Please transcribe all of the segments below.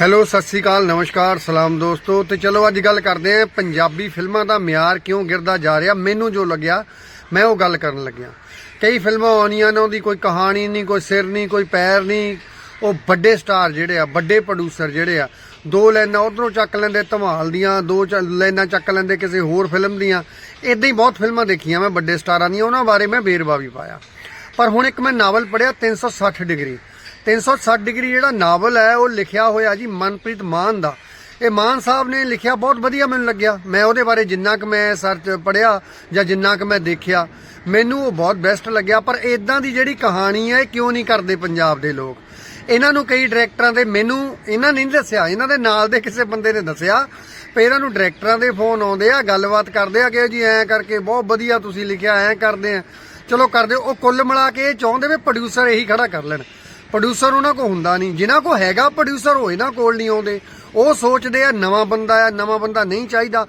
Hello, Sat Sri ਅਕਾਲ, ਨਮਸਕਾਰ, ਸਲਾਮ ਦੋਸਤੋ। ਤੇ ਚਲੋ, ਅੱਜ ਗੱਲ ਕਰਦੇ ਆਂ ਪੰਜਾਬੀ ਫਿਲਮਾਂ ਦਾ ਮਿਆਰ ਕਿਉਂ ਗਿਰਦਾ ਜਾ ਰਿਹਾ। ਮੈਨੂੰ ਜੋ ਲੱਗਿਆ, ਮੈਂ ਉਹ ਗੱਲ ਕਰਨ ਲੱਗਿਆ। ਕਈ ਫਿਲਮਾਂ ਆਉਣੀਆਂ ਨੇ, ਉਹਦੀ ਕੋਈ ਕਹਾਣੀ ਨਹੀਂ, ਕੋਈ ਸਿਰ ਨਹੀਂ, ਕੋਈ ਪੈਰ ਨਹੀਂ। ਉਹ ਵੱਡੇ ਸਟਾਰ ਜਿਹੜੇ ਆ, ਵੱਡੇ ਪ੍ਰੋਡਿਊਸਰ ਜਿਹੜੇ ਆ, ਦੋ ਲਾਈਨਾਂ ਉਧਰੋਂ ਚੱਕ ਲੈਂਦੇ, ਧਮਾਲ ਦੀਆਂ, ਦੋ ਲਾਈਨਾਂ ਚੱਕ ਲੈਂਦੇ ਕਿਸੇ ਹੋਰ ਫਿਲਮ ਦੀਆਂ। ਇਦਾਂ ਹੀ ਬਹੁਤ ਫਿਲਮਾਂ ਦੇਖੀਆਂ ਮੈਂ ਵੱਡੇ ਸਟਾਰਾਂ ਦੀਆਂ, ਉਹਨਾਂ ਬਾਰੇ ਮੈਂ ਵੇਰਵਾ ਵੀ ਪਾਇਆ। ਪਰ ਹੁਣ ਇੱਕ ਮੈਂ ਨਾਵਲ ਪੜਿਆ 360 ਡਿਗਰੀ। 360 ਡਿਗਰੀ ਜਿਹੜਾ ਨਾਵਲ ਹੈ, ਉਹ ਲਿਖਿਆ ਹੋਇਆ ਜੀ ਮਨਪ੍ਰੀਤ ਮਾਨ ਦਾ। ਇਹ ਮਾਨ ਸਾਹਿਬ ਨੇ ਲਿਖਿਆ, ਬਹੁਤ ਵਧੀਆ ਮੈਨੂੰ ਲੱਗਿਆ। ਮੈਂ ਉਹਦੇ ਬਾਰੇ ਜਿੰਨਾ ਕੁ ਮੈਂ ਸਰਚ ਪੜਿਆ ਜਾਂ ਜਿੰਨਾ ਕੁ ਮੈਂ ਦੇਖਿਆ, ਮੈਨੂੰ ਉਹ ਬਹੁਤ ਬੈਸਟ ਲੱਗਿਆ। ਪਰ ਇਦਾਂ ਦੀ ਜਿਹੜੀ ਕਹਾਣੀ ਹੈ, ਇਹ ਕਿਉਂ ਨਹੀਂ ਕਰਦੇ ਪੰਜਾਬ ਦੇ ਲੋਕ? ਇਹਨਾਂ ਨੂੰ ਕਈ ਡਾਇਰੈਕਟਰਾਂ ਦੇ ਮੈਨੂੰ, ਇਹਨਾਂ ਨੇ ਨਹੀਂ ਦੱਸਿਆ। ਇਹਨਾਂ ਦੇ ਨਾਲ ਦੇ ਕਿਸੇ ਬੰਦੇ ਨੇ ਦੱਸਿਆ ਵੀ ਇਹਨਾਂ ਨੂੰ ਡਾਇਰੈਕਟਰਾਂ ਦੇ ਫੋਨ ਆਉਂਦੇ ਆ, ਗੱਲਬਾਤ ਕਰਦੇ ਆ ਕਿ ਜੀ ਐਂ ਕਰਕੇ ਬਹੁਤ ਵਧੀਆ ਤੁਸੀਂ ਲਿਖਿਆ, ਐਂ ਕਰਦੇ ਆ। ਚਲੋ ਕਰਦੇ ਉਹ ਕੁੱਲ ਮਿਲਾ ਕੇ ਇਹ ਚਾਹੁੰਦੇ ਵੀ ਪ੍ਰੋਡਿਊਸਰ ਇਹੀ ਖੜਾ ਕਰ ਲੈਣ। ਪ੍ਰੋਡਿਊਸਰ ਉਹਨਾਂ ਕੋ ਹੁੰਦਾ ਨਹੀਂ। ਜਿਨ੍ਹਾਂ ਕੋ ਹੈਗਾ ਪ੍ਰੋਡਿਊਸਰ ਉਹ ਇਹਨਾਂ ਕੋਲ ਨਹੀਂ ਆਉਂਦੇ। ਉਹ ਸੋਚਦੇ ਆ ਨਵਾਂ ਬੰਦਾ ਆ, ਨਵਾਂ ਬੰਦਾ ਨਹੀਂ ਚਾਹੀਦਾ।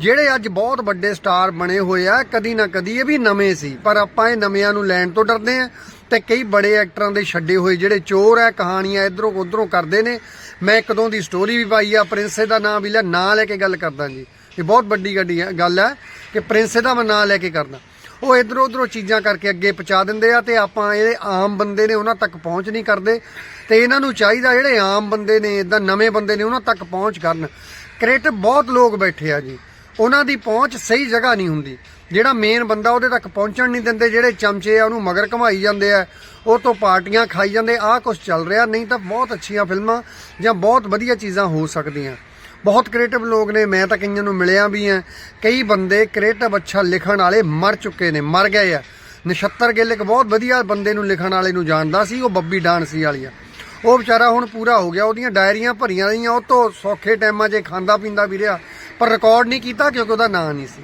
ਜਿਹੜੇ ਅੱਜ ਬਹੁਤ ਵੱਡੇ ਸਟਾਰ ਬਣੇ ਹੋਏ ਆ, ਕਦੀ ਨਾ ਕਦੀ ਇਹ ਵੀ ਨਵੇਂ ਸੀ। ਪਰ ਆਪਾਂ ਇਹ ਨਵਿਆਂ ਨੂੰ ਲੈਣ ਤੋਂ ਡਰਦੇ ਆ ਤੇ ਕਈ ਬੜੇ ਐਕਟਰਾਂ ਦੇ ਛੱਡੇ ਹੋਏ ਜਿਹੜੇ ਚੋਰ ਆ, ਕਹਾਣੀਆਂ ਇਧਰੋਂ ਉਧਰੋਂ ਕਰਦੇ ਨੇ। ਮੈਂ ਇੱਕ ਦੋ ਦੀ ਸਟੋਰੀ ਵੀ ਪਾਈ ਆ, ਪ੍ਰਿੰਸੇ ਦਾ ਨਾਮ ਵੀ ਲਿਆ, ਨਾਂ ਲੈ ਕੇ ਗੱਲ ਕਰਦਾ ਜੀ। ਇਹ ਬਹੁਤ ਵੱਡੀ ਗੱਡੀ ਗੱਲ ਹੈ ਕਿ ਪ੍ਰਿੰਸੇ ਦਾ ਮੈਂ ਨਾਂ ਲੈ ਕੇ ਕਰਦਾ। ਉਹ ਇਧਰੋਂ ਉਧਰੋਂ ਚੀਜ਼ਾਂ ਕਰਕੇ ਅੱਗੇ ਪਹੁੰਚਾ ਦਿੰਦੇ ਆ ਤੇ ਆਪਾਂ ਜਿਹੜੇ ਆਮ ਬੰਦੇ ਨੇ ਉਹਨਾਂ ਤੱਕ ਪਹੁੰਚ ਨਹੀਂ ਕਰਦੇ। ਤੇ ਇਹਨਾਂ ਨੂੰ ਚਾਹੀਦਾ ਜਿਹੜੇ ਆਮ ਬੰਦੇ ਨੇ ਇਦਾਂ ਨਵੇਂ ਬੰਦੇ ਨੇ ਉਹਨਾਂ ਤੱਕ ਪਹੁੰਚ ਕਰਨ। ਕ੍ਰੀਏਟਿਵ ਬਹੁਤ ਲੋਕ ਬੈਠੇ ਆ ਜੀ। ਉਹਨਾਂ ਦੀ ਪਹੁੰਚ ਸਹੀ ਜਗ੍ਹਾ ਨਹੀਂ ਹੁੰਦੀ। ਜਿਹੜਾ ਮੇਨ ਬੰਦਾ ਉਹਦੇ ਤੱਕ ਪਹੁੰਚਣ ਨਹੀਂ ਦਿੰਦੇ, ਜਿਹੜੇ ਚਮਚੇ ਆ ਉਹਨੂੰ ਮਗਰ ਘਮਾਈ ਜਾਂਦੇ ਆ, ਉਹ ਤੋਂ ਪਾਰਟੀਆਂ ਖਾਈ ਜਾਂਦੇ, ਆਹ ਕੁਝ ਚੱਲ ਰਿਹਾ। ਨਹੀਂ ਤਾਂ ਬਹੁਤ ਅੱਛੀਆਂ ਫਿਲਮਾਂ ਜਾਂ ਬਹੁਤ ਵਧੀਆ ਚੀਜ਼ਾਂ ਹੋ ਸਕਦੀਆਂ। ਬਹੁਤ ਕ੍ਰੀਏਟਿਵ ਲੋਕ ਨੇ, ਮੈਂ ਤਾਂ ਕਈਆਂ ਨੂੰ ਮਿਲਿਆ ਵੀ ਆ ਕਈ ਬੰਦੇ ਕ੍ਰੀਏਟਿਵ ਅੱਛਾ ਲਿਖਣ ਵਾਲੇ ਮਰ ਚੁੱਕੇ ਨੇ, ਮਰ ਗਏ ਆ। ਨਛੱਤਰ ਗਿੱਲ ਇੱਕ ਬਹੁਤ ਵਧੀਆ ਬੰਦੇ ਨੂੰ ਲਿਖਣ ਵਾਲੇ ਨੂੰ ਜਾਣਦਾ ਸੀ, ਉਹ ਬੱਬੀ ਡਾਂਸੀ ਵਾਲੀ ਆ। ਉਹ ਵਿਚਾਰਾ ਹੁਣ ਪੂਰਾ ਹੋ ਗਿਆ, ਉਹਦੀਆਂ ਡਾਇਰੀਆਂ ਭਰੀਆਂ ਰਹੀਆਂ, ਉਹ ਤੋਂ ਸੌਖੇ ਟਾਈਮਾਂ 'ਚ ਖਾਂਦਾ ਪੀਂਦਾ ਵੀ ਰਿਹਾ, ਪਰ ਰਿਕਾਰਡ ਨਹੀਂ ਕੀਤਾ ਕਿਉਂਕਿ ਉਹਦਾ ਨਾਂ ਨਹੀਂ ਸੀ।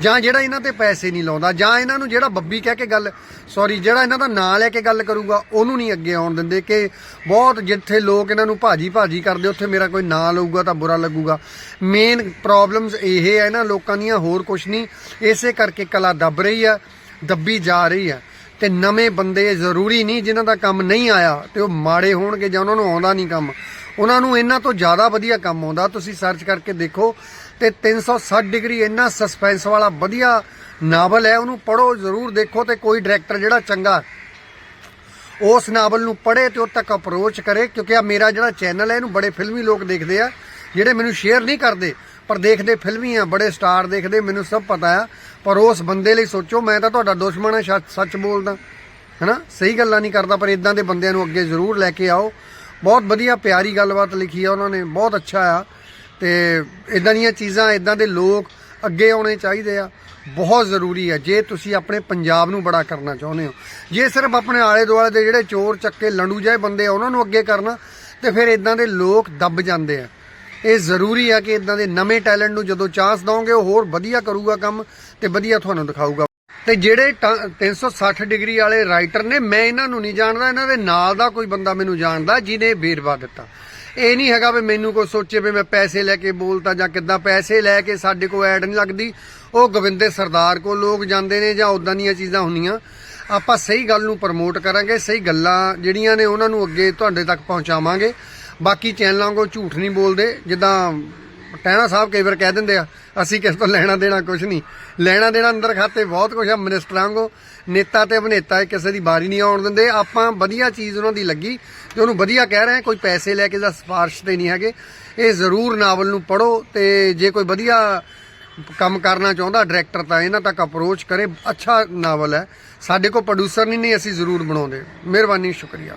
ਜਾਂ ਜਿਹੜਾ ਇਹਨਾਂ ਤੇ ਪੈਸੇ ਨਹੀਂ ਲਾਉਂਦਾ, ਜਾਂ ਇਹਨਾਂ ਨੂੰ ਜਿਹੜਾ ਬੱਬੀ ਕਹਿ ਕੇ ਗੱਲ ਸੌਰੀ ਜਿਹੜਾ ਇਹਨਾਂ ਦਾ ਨਾਂ ਲੈ ਕੇ ਗੱਲ ਕਰੂਗਾ, ਉਹਨੂੰ ਨਹੀਂ ਅੱਗੇ ਆਉਣ ਦਿੰਦੇ ਕਿ ਬਹੁਤ ਜਿੱਥੇ ਲੋਕ ਇਹਨਾਂ ਨੂੰ ਭਾਜੀ ਭਾਜੀ ਕਰਦੇ, ਉੱਥੇ ਮੇਰਾ ਕੋਈ ਨਾਂ ਲਊਗਾ ਤਾਂ ਬੁਰਾ ਲੱਗੂਗਾ। ਮੇਨ ਪ੍ਰੋਬਲਮਸ ਇਹ ਹੈ ਨਾ ਲੋਕਾਂ ਦੀਆਂ, ਹੋਰ ਕੁਝ ਨਹੀਂ। ਇਸੇ ਕਰਕੇ ਕਲਾ ਦੱਬ ਰਹੀ ਆ, ਦੱਬੀ ਜਾ ਰਹੀ ਆ। ਤੇ ਨਵੇਂ ਬੰਦੇ ਜ਼ਰੂਰੀ ਨਹੀਂ ਜਿਨ੍ਹਾਂ ਦਾ ਕੰਮ ਨਹੀਂ ਆਇਆ ਤੇ ਉਹ ਮਾੜੇ ਹੋਣਗੇ ਜਾਂ ਉਹਨਾਂ ਨੂੰ ਆਉਂਦਾ ਨਹੀਂ ਕੰਮ। ਉਹਨਾਂ ਨੂੰ ਇਹਨਾਂ ਤੋਂ ਜ਼ਿਆਦਾ ਵਧੀਆ ਕੰਮ ਆਉਂਦਾ। ਤੁਸੀਂ ਸਰਚ ਕਰਕੇ ਦੇਖੋ ਤੇ 360 ਡਿਗਰੀ ਇੰਨਾ ਸਸਪੈਂਸ ਵਾਲਾ ਵਧੀਆ ਨਾਵਲ ਹੈ, ਉਹਨੂੰ ਪੜੋ ਜ਼ਰੂਰ ਦੇਖੋ ਤੇ ਕੋਈ ਡਾਇਰੈਕਟਰ ਜਿਹੜਾ ਚੰਗਾ ਉਸ ਨਾਵਲ ਨੂੰ ਪੜ੍ਹੇ ਤੇ ਉਹ ਤੱਕ ਅਪਰੋਚ ਕਰੇ, ਕਿਉਂਕਿ ਆ ਮੇਰਾ ਜਿਹੜਾ ਚੈਨਲ ਹੈ, ਇਹਨੂੰ ਬੜੇ ਫਿਲਮੀ ਲੋਕ ਦੇਖਦੇ ਆ, ਜਿਹੜੇ ਮੈਨੂੰ ਸ਼ੇਅਰ ਨਹੀਂ ਕਰਦੇ, ਪਰ ਦੇਖਦੇ ਫਿਲਮੀ ਆ, ਬੜੇ ਸਟਾਰ ਦੇਖਦੇ, ਮੈਨੂੰ ਸਭ ਪਤਾ ਆ, ਪਰ ਉਸ ਬੰਦੇ ਲਈ ਸੋਚੋ, ਮੈਂ ਤਾਂ ਤੁਹਾਡਾ ਦੁਸ਼ਮਣ ਆ, ਸੱਚ- ਸੱਚ ਬੋਲਦਾ, ਹੈਨਾ? ਸਹੀ ਗੱਲਾਂ ਨਹੀਂ ਕਰਦਾ, ਪਰ ਇਦਾਂ ਦੇ ਬੰਦਿਆਂ ਨੂੰ ਅੱਗੇ ਜ਼ਰੂਰ ਲੈ ਕੇ ਆਓ। ਬਹੁਤ ਵਧੀਆ ਪਿਆਰੀ ਗੱਲਬਾਤ ਲਿਖੀ ਆ ਉਹਨਾਂ ਨੇ, ਬਹੁਤ ਅੱਛਾ ਆ। ਤੇ ਇਦਾਂ ਦੀਆਂ ਚੀਜ਼ਾਂ ਇਦਾਂ ਦੇ ਲੋਕ ਅੱਗੇ ਆਉਣੇ ਚਾਹੀਦੇ ਆ। ਬਹੁਤ ਜ਼ਰੂਰੀ ਹੈ ਜੇ ਤੁਸੀਂ ਆਪਣੇ ਪੰਜਾਬ ਨੂੰ ਬੜਾ ਕਰਨਾ ਚਾਹੁੰਦੇ ਹੋ, ਜੇ ਸਿਰਫ ਆਪਣੇ ਆਲੇ ਦੁਆਲੇ ਦੇ ਜਿਹੜੇ ਚੋਰ ਚੱਕੇ, ਲੰਡੂ ਜਿਹੇ ਬੰਦੇ ਆ, ਉਹਨਾਂ ਨੂੰ ਅੱਗੇ ਕਰਨਾ, ਤੇ ਫਿਰ ਇਦਾਂ ਦੇ ਲੋਕ ਦੱਬ ਜਾਂਦੇ ਆ। ਇਹ ਜ਼ਰੂਰੀ ਆ ਕਿ ਇਦਾਂ ਦੇ ਨਵੇਂ ਟੈਲੈਂਟ ਨੂੰ ਜਦੋਂ ਚਾਂਸ ਦਵੋਗੇ ਉਹ ਹੋਰ ਵਧੀਆ ਕਰੂਗਾ ਕੰਮ ਤੇ ਵਧੀਆ ਤੁਹਾਨੂੰ ਦਿਖਾਊਗਾ। ਤੇ ਜਿਹੜੇ ਟ- 360 ਡਿਗਰੀ ਵਾਲੇ ਰਾਈਟਰ ਨੇ, ਮੈਂ ਇਹਨਾਂ ਨੂੰ ਨਹੀਂ ਜਾਣਦਾ, ਇਹਨਾਂ ਦੇ ਨਾਲ ਦਾ ਕੋਈ ਬੰਦਾ ਮੈਨੂੰ ਜਾਣਦਾ, ਜਿਹਨੇ ਵੇਰਵਾ ਦਿੱਤਾ। ਇਹ ਨਹੀਂ ਹੈਗਾ ਵੀ ਮੈਨੂੰ ਕੋਈ ਸੋਚੇ ਵੀ ਮੈਂ ਪੈਸੇ ਲੈ ਕੇ ਬੋਲਤਾ ਜਾਂ ਕਿੱਦਾਂ। ਪੈਸੇ ਲੈ ਕੇ ਸਾਡੇ ਕੋਲ ਐਡ ਨਹੀਂ ਲੱਗਦੀ। ਉਹ ਗੋਬਿੰਦੇ ਸਰਦਾਰ ਕੋਲ ਲੋਕ ਜਾਂਦੇ ਨੇ ਜਾਂ ਉਦਾਂ ਦੀਆਂ ਚੀਜ਼ਾਂ ਹੁੰਦੀਆਂ। ਆਪਾਂ ਸਹੀ ਗੱਲ ਨੂੰ ਪ੍ਰਮੋਟ ਕਰਾਂਗੇ, ਸਹੀ ਗੱਲਾਂ ਜਿਹੜੀਆਂ ਨੇ ਉਹਨਾਂ ਨੂੰ ਅੱਗੇ ਤੁਹਾਡੇ ਤੱਕ ਪਹੁੰਚਾਵਾਂਗੇ। ਬਾਕੀ ਚੈਨਲਾਂ ਕੋ ਝੂਠ ਨਹੀਂ ਬੋਲਦੇ। ਜਿੱਦਾਂ ਟਹਿਣਾ ਸਾਹਿਬ ਕਈ ਵਾਰ ਕਹਿ ਦਿੰਦੇ ਆ, ਅਸੀਂ ਕਿਸ ਤੋਂ ਲੈਣਾ ਦੇਣਾ ਕੁਝ ਨਹੀਂ। ਲੈਣਾ ਦੇਣਾ ਅੰਦਰ ਖਾਤੇ ਬਹੁਤ ਕੁਝ ਆ ਮਿਨਿਸਟਰਾਂ ਕੋ ਨੇਤਾ ਤੇ ਅਭਿਨੇਤਾ ਕਿਸੇ ਦੀ ਬਾਰੀ ਨਹੀਂ ਆਉਣ ਦਿੰਦੇ। ਆਪਾਂ ਵਧੀਆ ਚੀਜ਼ ਉਹਨਾਂ ਦੀ ਲੱਗੀ। ਤੇ ਉਹਨੂੰ ਵਧੀਆ ਕਹਿ ਰਹੇ ਹਾਂ ਕੋਈ ਪੈਸੇ ਲੈ ਕੇ ਜਾਂ ਸਿਫਾਰਿਸ਼ ਤੇ ਨਹੀਂ ਹੈਗੇ। ਇਹ ਜ਼ਰੂਰ ਨਾਵਲ ਨੂੰ ਪੜੋ ਤੇ ਜੇ ਕੋਈ ਵਧੀਆ ਕੰਮ ਕਰਨਾ ਚਾਹੁੰਦਾ ਡਾਇਰੈਕਟਰ ਤਾਂ ਇਹਨਾਂ ਤੱਕ ਅਪਰੋਚ ਕਰੇ। ਅੱਛਾ ਨਾਵਲ ਹੈ। ਸਾਡੇ ਕੋਲ ਪ੍ਰੋਡਿਊਸਰ ਨਹੀਂ ਨਹੀਂ ਅਸੀਂ ਜ਼ਰੂਰ ਬਣਾਉਂਦੇ। ਮਿਹਰਬਾਨੀ, ਸ਼ੁਕਰੀਆ।